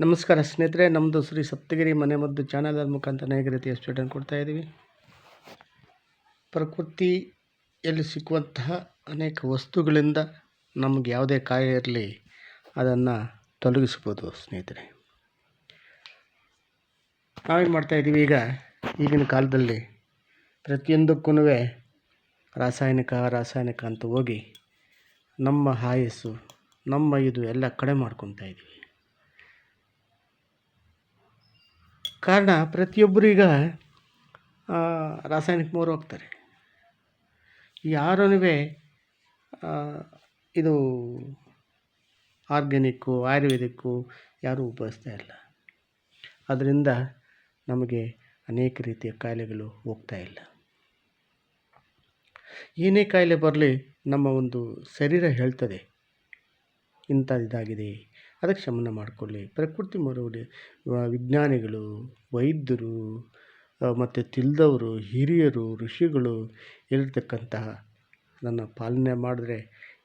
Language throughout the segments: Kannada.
ನಮಸ್ಕಾರ ಸ್ನೇಹಿತರೆ ನಮ್ಮದು ಶ್ರೀ ಸಪ್ತಗಿರಿ ಮನೆ ಮದ್ದು ಚಾನಲ್ ಮುಖಾಂತರ ಅನೇಕ ರೀತಿಯ ಸ್ಟೂಡೆಂಟ್ ಕೊಡ್ತಾ ಇದ್ದೀವಿ. ಪ್ರಕೃತಿಯಲ್ಲಿ ಸಿಕ್ಕುವಂತಹ ಅನೇಕ ವಸ್ತುಗಳಿಂದ ನಮಗೆ ಯಾವುದೇ ಕಾಯಿಲೆ ಇರಲಿ, ಅದನ್ನು ತೊಲಗಿಸ್ಬೋದು ಸ್ನೇಹಿತರೆ. ನಾವೇನು ಮಾಡ್ತಾ ಇದ್ದೀವಿ ಈಗ? ಈಗಿನ ಕಾಲದಲ್ಲಿ ಪ್ರತಿಯೊಂದಕ್ಕೂ ರಾಸಾಯನಿಕ ರಾಸಾಯನಿಕ ಅಂತ ಹೋಗಿ ನಮ್ಮ ಆಯಸ್ಸು, ನಮ್ಮ ಇದು ಎಲ್ಲ ಕಡೆ ಮಾಡ್ಕೊತಾ ಇದ್ದೀವಿ. ಕಾರಣ ಪ್ರತಿಯೊಬ್ಬರು ಈಗ ರಾಸಾಯನಿಕ ಮೋರು ಹೋಗ್ತಾರೆ. ಯಾರೂ ಇದು ಆರ್ಗ್ಯಾನಿಕ್ಕು, ಆಯುರ್ವೇದಿಕ್ಕು ಯಾರೂ ಉಪಯೋಗಿಸ್ತಾ ಇಲ್ಲ. ಅದರಿಂದ ನಮಗೆ ಅನೇಕ ರೀತಿಯ ಕಾಯಿಲೆಗಳು ಹೋಗ್ತಾ ಇಲ್ಲ. ಏನೇ ಕಾಯಿಲೆ ಬರಲಿ, ನಮ್ಮ ಒಂದು ಶರೀರ ಹೇಳ್ತದೆ, ಇಂಥದ್ದು ಇದಾಗಿದೆ. ಅದಕ್ಕೆ ಶಮನ ಮಾಡಿಕೊಳ್ಳಿ. ಪ್ರಕೃತಿ ಮರುಡಿ ವಿಜ್ಞಾನಿಗಳು, ವೈದ್ಯರು ಮತ್ತು ತಿಳಿದವರು, ಹಿರಿಯರು, ಋಷಿಗಳು ಇರತಕ್ಕಂತಹ ನನ್ನ ಪಾಲನೆ ಮಾಡಿದ್ರೆ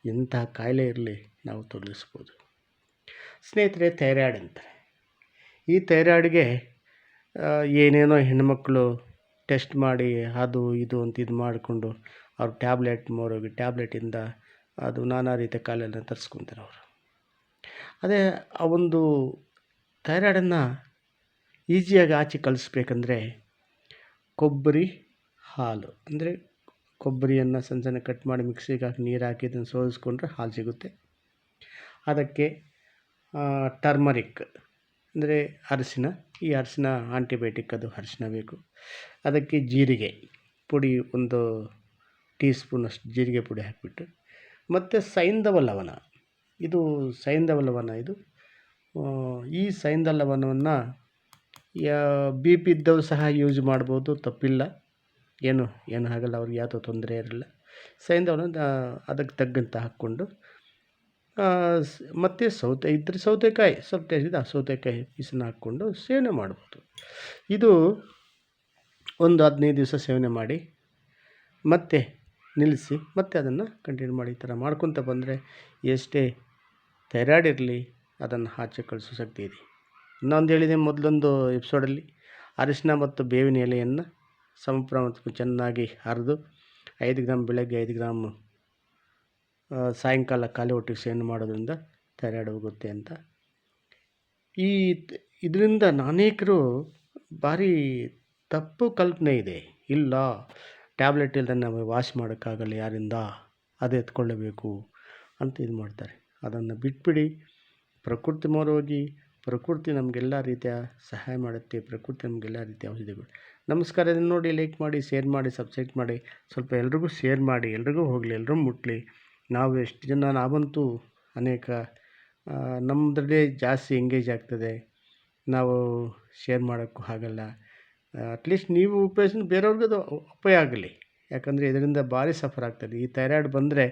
ಎಂತಹ ಕಾಯಿಲೆ ಇರಲಿ, ನಾವು ತೊಲಗಿಸ್ಬೋದು. ಸ್ನೇಹಿತರೆ ಥೈರಾಯ್ಡ್ ಅಂತಾರೆ. ಈ ಥೈರಾಯ್ಡ್ಗೆ ಏನೇನೋ ಹೆಣ್ಮಕ್ಳು ಟೆಸ್ಟ್ ಮಾಡಿ, ಅದು, ಇದು ಅಂತ ಇದು ಮಾಡಿಕೊಂಡು ಅವ್ರು ಟ್ಯಾಬ್ಲೆಟ್, ಮೋರೋಗಿ ಟ್ಯಾಬ್ಲೆಟಿಂದ ಅದು ನಾನಾ ರೀತಿಯ ಕಾಯಿಲೆನ ತರಿಸ್ಕೊತಾರೆ ಅವರು. ಅದೇ ಆ ಒಂದು ಥೈರಾಯ್ಡನ್ನು ಈಸಿಯಾಗಿ ಆಚೆ ಕಲಿಸ್ಬೇಕಂದ್ರೆ ಕೊಬ್ಬರಿ ಹಾಲು. ಅಂದರೆ ಕೊಬ್ಬರಿಯನ್ನು ಸಣ್ಣ ಸಣ್ಣ ಕಟ್ ಮಾಡಿ ಮಿಕ್ಸಿಗೆ ಹಾಕಿ ನೀರು ಹಾಕಿ ಇದನ್ನು ಸೋಲಿಸ್ಕೊಂಡ್ರೆ ಹಾಲು ಸಿಗುತ್ತೆ. ಅದಕ್ಕೆ ಟರ್ಮರಿಕ್, ಅಂದರೆ ಅರಿಶಿನ. ಈ ಅರಿಶಿನ ಆಂಟಿಬಯೋಟಿಕ್ ಅದು ಅರಿಶಿನ ಬೇಕು. ಅದಕ್ಕೆ ಜೀರಿಗೆ ಪುಡಿ ಒಂದು ಟೀ ಸ್ಪೂನಷ್ಟು ಜೀರಿಗೆ ಪುಡಿ ಹಾಕಿಬಿಟ್ಟು. ಮತ್ತು ಸೈಂಧವ ಲವಣ. ಇದು ಸೈಂಧವ ಲವಣ ಇದು. ಈ ಸೈಂಧವ ಲವಣವನ್ನು ಯಾ ಬಿ ಪಿ ಇದ್ದವ್ರು ಸಹ ಯೂಸ್ ಮಾಡ್ಬೋದು, ತಪ್ಪಿಲ್ಲ. ಏನು ಏನು ಆಗಲ್ಲ ಅವ್ರಿಗೆ ಯಾವುದೂ ತೊಂದರೆ ಇರಲ್ಲ. ಸೈಂಧವನ ಅದಕ್ಕೆ ತಗ್ಗಂತ ಹಾಕ್ಕೊಂಡು ಮತ್ತು ಸೌತೆ, ಇದ್ರೆ ಸೌತೆಕಾಯಿ, ಸ್ವಲ್ಪ ಆ ಸೌತೆಕಾಯಿ ಪೀಸನ್ನು ಹಾಕ್ಕೊಂಡು ಸೇವನೆ ಮಾಡ್ಬೋದು. ಇದು ಒಂದು ಹದಿನೈದು ದಿವಸ ಸೇವನೆ ಮಾಡಿ, ಮತ್ತೆ ನಿಲ್ಲಿಸಿ, ಮತ್ತೆ ಅದನ್ನು ಕಂಟಿನ್ಯೂ ಮಾಡಿ ಈ ಥರ ಮಾಡ್ಕೊತ ಬಂದರೆ ಎಷ್ಟೇ ಥೈರಾಯ್ಡ್ ಇರಲಿ ಅದನ್ನು ಆಚೆ ಕಳಿಸೋ ಶಕ್ತಿ ಇದೆ. ಇನ್ನೊಂದು ಹೇಳಿದೆ ಮೊದಲೊಂದು ಎಪಿಸೋಡಲ್ಲಿ, ಅರಿಶಿನ ಮತ್ತು ಬೇವಿನ ಎಲೆಯನ್ನು ಸಮ ಚೆನ್ನಾಗಿ ಹರಿದು ಐದು ಗ್ರಾಮ್ ಬೆಳಗ್ಗೆ ಐದು ಗ್ರಾಮ್ ಸಾಯಂಕಾಲ ಖಾಲಿ ಹೊಟ್ಟೆಗೆ ಸೇವನೆ ಮಾಡೋದ್ರಿಂದ ಥೈರಾಯ್ಡ್ ಹೋಗುತ್ತೆ ಅಂತ. ಈ ಇದರಿಂದ ಅನೇಕರು ಭಾರಿ ತಪ್ಪು ಕಲ್ಪನೆ ಇದೆ. ಇಲ್ಲ, ಟ್ಯಾಬ್ಲೆಟ್ ಇಲ್ಲದೆ ನಾವು ವಾಶ್ ಮಾಡೋಕ್ಕಾಗಲ್ಲ ಯಾರಿಂದ? ಅದು ಎತ್ಕೊಳ್ಳಬೇಕು ಅಂತ ಇದು ಮಾಡ್ತಾರೆ. ಅದನ್ನು ಬಿಟ್ಬಿಡಿ. ಪ್ರಕೃತಿ ಹೋಗಿ ಪ್ರಕೃತಿ ನಮಗೆಲ್ಲ ರೀತಿಯ ಸಹಾಯ ಮಾಡುತ್ತೆ, ಪ್ರಕೃತಿ ನಮಗೆಲ್ಲ ರೀತಿಯ ಔಷಧಿಗಳು ನಮಸ್ಕಾರ, ಇದನ್ನು ನೋಡಿ ಲೈಕ್ ಮಾಡಿ ಶೇರ್ ಮಾಡಿ ಸಬ್ಸ್ಕ್ರೈಬ್ ಮಾಡಿ. ಸ್ವಲ್ಪ ಎಲ್ರಿಗೂ ಶೇರ್ ಮಾಡಿ, ಎಲ್ರಿಗೂ ಹೋಗಲಿ ಎಲ್ಲರೂ ಮುಟ್ಲಿ. ನಾವು ಎಷ್ಟು ಜನ, ನಾವಂತೂ ಅನೇಕ ನಮ್ಮದ್ರಲ್ಲೇ ಜಾಸ್ತಿ ಎಂಗೇಜ್ ಆಗ್ತದೆ. ನಾವು ಶೇರ್ ಮಾಡೋಕ್ಕೂ ಆಗಲ್ಲ. ಅಟ್ಲೀಸ್ಟ್ ನೀವು ಉಪಯೋಗಿಸಿ, ಬೇರೆಯವ್ರಿಗೂ ಅದು ಉಪಯೋಗ ಆಗಲಿ. ಯಾಕಂದರೆ ಇದರಿಂದ ಭಾರಿ ಸಫರ್ ಆಗ್ತದೆ. ಈ ಥೈರಾಯ್ಡ್ ಬಂದರೆ,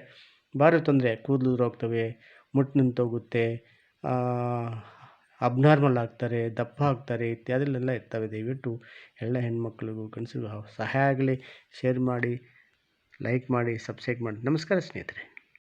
ಭಾರಿ ತೊಂದರೆ, ಕೂದಲು ಉದುರೋಗ್ತವೆ ಮುಟ್ಟು ನಿಂತೋಗುತ್ತೆ ಅಬ್ನಾರ್ಮಲ್ ಆಗ್ತಾರೆ, ದಪ್ಪ ಆಗ್ತಾರೆ ಇತ್ಯಾದಿಲೆಲ್ಲ ಇರ್ತವೆ. ದಯವಿಟ್ಟು ಎಲ್ಲ ಹೆಣ್ಮಕ್ಳಿಗೂ ಕನಸಿಗೂ ಸಹಾಯ ಆಗಲಿ. ಶೇರ್ ಮಾಡಿ, ಲೈಕ್ ಮಾಡಿ, ಸಬ್ಸ್ಕ್ರೈಬ್ ಮಾಡಿ. ನಮಸ್ಕಾರ ಸ್ನೇಹಿತರೆ.